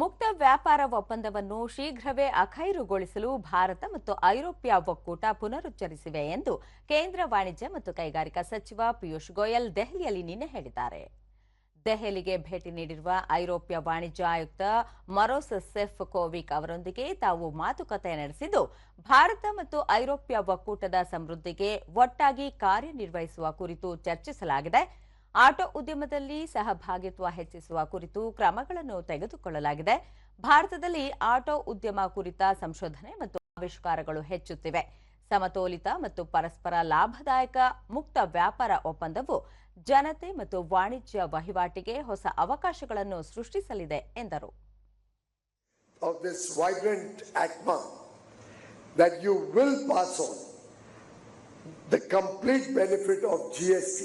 ಮುಕ್ತ ವ್ಯಾಪಾರ ಒಪ್ಪಂದವನ್ನು ಶೀಘ್ರವೇ ಅಖೈರುಗೊಳಿಸಲು ಭಾರತ ಮತ್ತು ಐರೋಪ್ಯ ಒಕ್ಕೂಟ ಪುನರುಚ್ಚರಿಸಿವೆ ಎಂದು ಕೇಂದ್ರ ವಾಣಿಜ್ಯ ಮತ್ತು ಕೈಗಾರಿಕಾ ಸಚಿವ ಪಿಯೂಷ್ ಗೋಯಲ್ ದೆಹಲಿಯಲ್ಲಿ ನಿನ್ನೆ ಹೇಳಿದ್ದಾರೆ. ದೆಹಲಿಗೆ ಭೇಟಿ ನೀಡಿರುವ ಐರೋಪ್ಯ ವಾಣಿಜ್ಯ ಆಯುಕ್ತ ಮರೋಸ್ ಸೆಫ್ ಕೋವಿಕ್ ಅವರೊಂದಿಗೆ ತಾವು ಮಾತುಕತೆ ನಡೆಸಿದ್ದು, ಭಾರತ ಮತ್ತು ಐರೋಪ್ಯ ಒಕ್ಕೂಟದ ಸಮೃದ್ಧಿಗೆ ಒಟ್ಟಾಗಿ ಕಾರ್ಯನಿರ್ವಹಿಸುವ ಕುರಿತು ಚರ್ಚಿಸಲಾಗಿದೆ. ಆಟೋ ಉದ್ಯಮದಲ್ಲಿ ಸಹಭಾಗಿತ್ವ ಹೆಚ್ಚಿಸುವ ಕುರಿತು ಕ್ರಮಗಳನ್ನು ತೆಗೆದುಕೊಳ್ಳಲಾಗಿದೆ. ಭಾರತದಲ್ಲಿ ಆಟೋ ಉದ್ಯಮ ಕುರಿತ ಸಂಶೋಧನೆ ಮತ್ತು ಆವಿಷ್ಕಾರಗಳು ಹೆಚ್ಚುತ್ತಿವೆ. ಸಮತೋಲಿತ ಮತ್ತು ಪರಸ್ಪರ ಲಾಭದಾಯಕ ಮುಕ್ತ ವ್ಯಾಪಾರ ಒಪ್ಪಂದವು ಜನತೆ ಮತ್ತು ವಾಣಿಜ್ಯ ವಹಿವಾಟಿಗೆ ಹೊಸ ಅವಕಾಶಗಳನ್ನು ಸೃಷ್ಟಿಸಲಿದೆ ಎಂದರು. The complete benefit of GST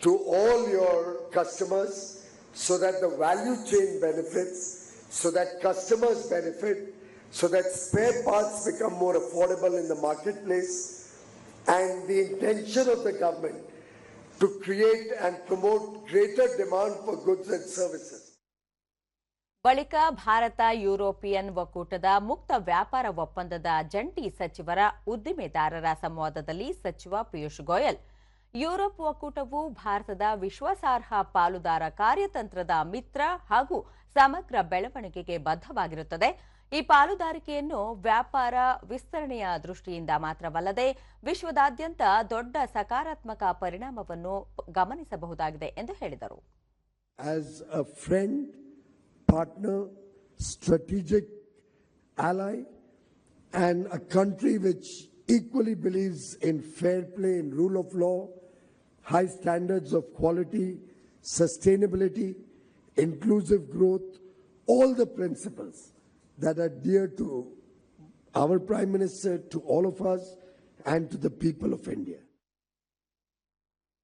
to all your customers so that the value chain benefits, so that customers benefit, so that spare parts become more affordable in the marketplace, and the intention of the government to create and promote greater demand for goods and services. ಬಳಿಕ Bharat European ಒಕ್ಕೂಟದ ಮುಕ್ತ ವ್ಯಾಪಾರ ಒಪ್ಪಂದದ ಜಂಟಿ ಸಚಿವರ ಉದ್ದಿಮೆದಾರರ ಸಂವಾದದಲ್ಲಿ ಸಚಿವ Piyush Goyal Europe ಒಕ್ಕೂಟವು ಭಾರತದ ವಿಶ್ವಾಸಾರ್ಹ ಪಾಲುದಾರ ಕಾರ್ಯತಂತ್ರದ ಮಿತ್ರ ಹಾಗೂ ಸಮಗ್ರ ಬೆಳವಣಿಗೆಗೆ ಬದ್ಧವಾಗಿರುತ್ತದೆ. ಈ ಪಾಲುದಾರಿಕೆಯನ್ನು ವ್ಯಾಪಾರ ವಿಸ್ತರಣೆಯ ದೃಷ್ಟಿಯಿಂದ ಮಾತ್ರವಲ್ಲದೆ ವಿಶ್ವದಾದ್ಯಂತ ದೊಡ್ಡ ಸಕಾರಾತ್ಮಕ ಪರಿಣಾಮವನ್ನು ಗಮನಿಸಬಹುದಾಗಿದೆ ಎಂದು ಹೇಳಿದರು. Partner, strategic ally, and a country which equally believes in fair play and rule of law, high standards of quality, sustainability, inclusive growth, all the principles that are dear to our Prime Minister, to all of us, and to the people of India.